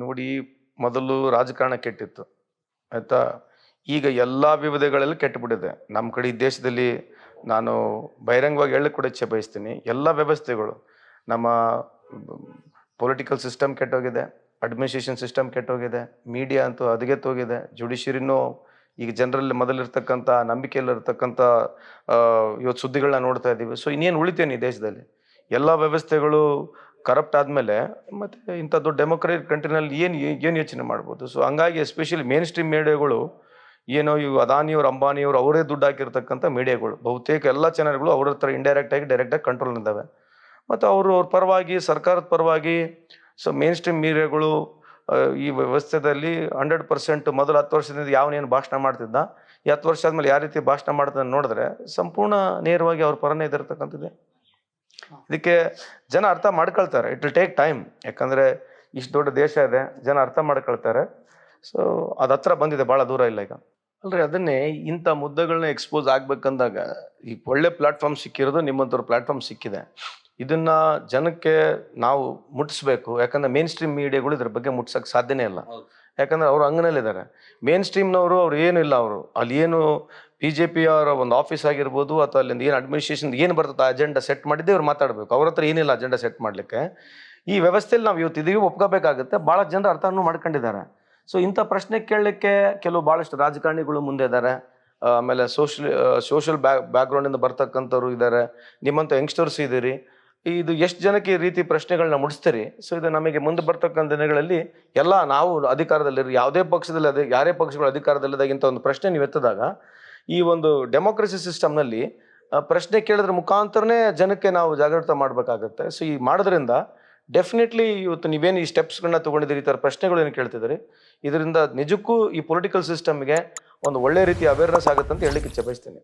ನೋಡಿ ಮೊದಲು ರಾಜಕಾರಣ ಕೆಟ್ಟಿತ್ತು, ಆಯಿತಾ? ಈಗ ಎಲ್ಲ ವಿವಿಧಗಳಲ್ಲಿ ಕೆಟ್ಟುಬಿಟ್ಟಿದೆ. ನಮ್ಮ ಕಡೆ ಈ ದೇಶದಲ್ಲಿ ನಾನು ಬಹಿರಂಗವಾಗಿ ಹೇಳಕ್ಕೆ ಕೂಡ ಇಚ್ಛೆ ಬಯಸ್ತೀನಿ. ಎಲ್ಲ ವ್ಯವಸ್ಥೆಗಳು, ನಮ್ಮ ಪೊಲಿಟಿಕಲ್ ಸಿಸ್ಟಮ್ ಕೆಟ್ಟೋಗಿದೆ ಅಡ್ಮಿನಿಸ್ಟ್ರೇಷನ್ ಸಿಸ್ಟಮ್ ಕೆಟ್ಟೋಗಿದೆ ಮೀಡಿಯಾ ಅಂತೂ ಹದಗೆತ್ತೋಗಿದೆ ಜುಡಿಷಿಯರಿನೂ ಈಗ ಜನರಲ್ಲಿ ಮೊದಲಿರ್ತಕ್ಕಂಥ ನಂಬಿಕೆಯಲ್ಲಿರ್ತಕ್ಕಂಥ ಇವತ್ತು ಸುದ್ದಿಗಳನ್ನ ನೋಡ್ತಾ ಇದ್ದೀವಿ ಸೊ ಇನ್ನೇನು ಉಳಿತೇನೆ ಈ ದೇಶದಲ್ಲಿ? ಎಲ್ಲ ವ್ಯವಸ್ಥೆಗಳು ಕರಪ್ಟ್ ಆದಮೇಲೆ ಮತ್ತೆ ಇಂಥದ್ದು ಡೆಮೊಕ್ರೆಟಿಕ್ ಕಂಟ್ರಿನಲ್ಲಿ ಏನು ಏನು ಯೋಚನೆ ಮಾಡ್ಬೋದು? ಸೊ ಹಂಗಾಗಿ ಎಸ್ಪೆಷಲಿ ಮೇನ್ ಸ್ಟ್ರೀಮ್ ಮೀಡಿಯಾಗಳು ಏನೋ ಇವು ಅದಾನಿಯವ್ರು, ಅಂಬಾನಿಯವರು ಅವರೇ ದುಡ್ಡು ಹಾಕಿರ್ತಕ್ಕಂಥ ಮೀಡಿಯಾಗಳು ಬಹುತೇಕ ಎಲ್ಲ ಚಾನೆಲ್ಗಳು ಅವ್ರ ಹತ್ರ ಇಂಡೈರೆಕ್ಟ್ ಆಗಿ ಡೈರೆಕ್ಟ್ ಆಗಿ ಕಂಟ್ರೋಲ್ ಇದ್ದಾವೆ ಮತ್ತು ಅವರು ಅವ್ರ ಪರವಾಗಿ, ಸರ್ಕಾರದ ಪರವಾಗಿ ಸೊ ಮೇನ್ ಸ್ಟ್ರೀಮ್ ಮೀಡಿಯಾಗಳು ಈ ವ್ಯವಸ್ಥೆದಲ್ಲಿ ಹಂಡ್ರೆಡ್ ಪರ್ಸೆಂಟ್ ಮೊದಲು ಹತ್ತು ವರ್ಷದಿಂದ ಯಾವನೇನು ಭಾಷಣ ಮಾಡ್ತಿದ್ದ? ಈ ಹತ್ತು ವರ್ಷ ಆದಮೇಲೆ ಯಾವ ರೀತಿ ಭಾಷಣ ಮಾಡ್ತಾನೆ ನೋಡಿದ್ರೆ ಸಂಪೂರ್ಣ ನೇರವಾಗಿ ಅವ್ರ ಪರನೇ ಇದಿರ್ತಕ್ಕಂಥದ್ದೇ ಇದಕ್ಕೆ ಜನ ಅರ್ಥ ಮಾಡ್ಕೊಳ್ತಾರೆ. ಇಟ್ ವಿಲ್ ಟೇಕ್ ಟೈಮ್ ಯಾಕಂದರೆ ಇಷ್ಟು ದೊಡ್ಡ ದೇಶ ಇದೆ ಜನ ಅರ್ಥ ಮಾಡ್ಕೊಳ್ತಾರೆ. ಸೊ ಅದು ಹತ್ರ ಬಂದಿದೆ ಭಾಳ ದೂರ ಇಲ್ಲ ಈಗ. ಅಲ್ರಿ ಅದನ್ನೇ ಇಂಥ ಮುದ್ದೆಗಳನ್ನ ಎಕ್ಸ್ಪೋಸ್ ಆಗ್ಬೇಕಂದಾಗ ಈ ಒಳ್ಳೆ ಪ್ಲಾಟ್ಫಾರ್ಮ್ ಸಿಕ್ಕಿರೋದು ನಿಮ್ಮಂಥವ್ರ ಪ್ಲಾಟ್ಫಾರ್ಮ್ ಸಿಕ್ಕಿದೆ. ಇದನ್ನ ಜನಕ್ಕೆ ನಾವು ಮುಟ್ಟಿಸ್ಬೇಕು ಯಾಕಂದ್ರೆ ಮೇನ್ ಸ್ಟ್ರೀಮ್ ಮೀಡಿಯಾಗಳು ಇದ್ರ ಬಗ್ಗೆ ಮುಟ್ಸಕ್ಕೆ ಸಾಧ್ಯನೇ ಇಲ್ಲ. ಯಾಕಂದ್ರೆ ಅವರು ಅಂಗನಲ್ಲಿದ್ದಾರೆ. ಮೇನ್ ಸ್ಟ್ರೀಮ್ನವರು ಅವ್ರು ಏನು ಇಲ್ಲ ಅವರು. ಅಲ್ಲಿ ಏನು ಬಿ ಜೆ ಪಿ ಅವರ ಒಂದು ಆಫೀಸ್ ಆಗಿರ್ಬೋದು ಅಥವಾ ಅಲ್ಲಿಂದ ಏನು ಅಡ್ಮಿನಿಸ್ಟ್ರೇಷನ್ ಏನು ಬರ್ತದೆ ಅಜೆಂಡಾ ಸೆಟ್ ಮಾಡಿದ್ದೆ ಇವ್ರು ಮಾತಾಡಬೇಕು. ಅವ್ರ ಹತ್ರ ಏನಿಲ್ಲ ಅಜೆಂಡಾ ಸೆಟ್ ಮಾಡಲಿಕ್ಕೆ. ಈ ವ್ಯವಸ್ಥೆಯಲ್ಲಿ ನಾವು ಇವತ್ತು ಇದೀವಿ ಒಪ್ಕೋಬೇಕಾಗುತ್ತೆ. ಭಾಳ ಜನರು ಅರ್ಥನೂ ಮಾಡ್ಕೊಂಡಿದ್ದಾರೆ. ಸೊ ಇಂಥ ಪ್ರಶ್ನೆ ಕೇಳಲಿಕ್ಕೆ ಕೆಲವು ಭಾಳಷ್ಟು ರಾಜಕಾರಣಿಗಳು ಮುಂದೆ ಇದ್ದಾರೆ. ಆಮೇಲೆ ಸೋಷಲ್ ಸೋಷಲ್ ಬ್ಯಾಕ್ ಬ್ಯಾಕ್ಗ್ರೌಂಡಿಂದ ಬರ್ತಕ್ಕಂಥವ್ರು ಇದ್ದಾರೆ. ನಿಮ್ಮಂಥ ಯಂಗ್ಸ್ಟರ್ಸ್ ಇದ್ದೀರಿ. ಇದು ಎಷ್ಟು ಜನಕ್ಕೆ ಈ ರೀತಿ ಪ್ರಶ್ನೆಗಳನ್ನ ಮುಡಿಸ್ತೀರಿ? ಸೊ ಇದು ನಮಗೆ ಮುಂದೆ ಬರ್ತಕ್ಕಂಥ ದಿನಗಳಲ್ಲಿ ಎಲ್ಲ ನಾವು ಅಧಿಕಾರದಲ್ಲಿರೋ ಯಾವುದೇ ಪಕ್ಷದಲ್ಲಿ ಅದೇ, ಯಾರೇ ಪಕ್ಷಗಳು ಅಧಿಕಾರದಲ್ಲಿದ್ದಾಗಿಂತ ಒಂದು ಪ್ರಶ್ನೆ ನೀವು ಎತ್ತಿದಾಗ ಈ ಒಂದು ಡೆಮೋಕ್ರಸಿ ಸಿಸ್ಟಮ್ನಲ್ಲಿ ಪ್ರಶ್ನೆ ಕೇಳಿದ್ರೆ ಮುಖಾಂತರನೇ ಜನಕ್ಕೆ ನಾವು ಜಾಗೃತ ಮಾಡಬೇಕಾಗತ್ತೆ. ಸೊ ಈ ಮಾಡೋದ್ರಿಂದ ಡೆಫಿನೆಟ್ಲಿ ಇವತ್ತು ನೀವೇನು ಈ ಸ್ಟೆಪ್ಸ್ಗಳನ್ನ ತೊಗೊಂಡಿದ್ದೀರಿ, ಈ ಥರ ಪ್ರಶ್ನೆಗಳು ಏನು ಕೇಳ್ತಿದ್ದೀರಿ? ಇದರಿಂದ ನಿಜಕ್ಕೂ ಈ ಪೊಲಿಟಿಕಲ್ ಸಿಸ್ಟಮ್ಗೆ ಒಂದು ಒಳ್ಳೆ ರೀತಿ ಅವೇರ್ನೆಸ್ ಆಗುತ್ತೆ ಅಂತ ಹೇಳಲಿಕ್ಕೆ ಇಚ್ಛೆ ಬಯಸ್ತೀನಿ.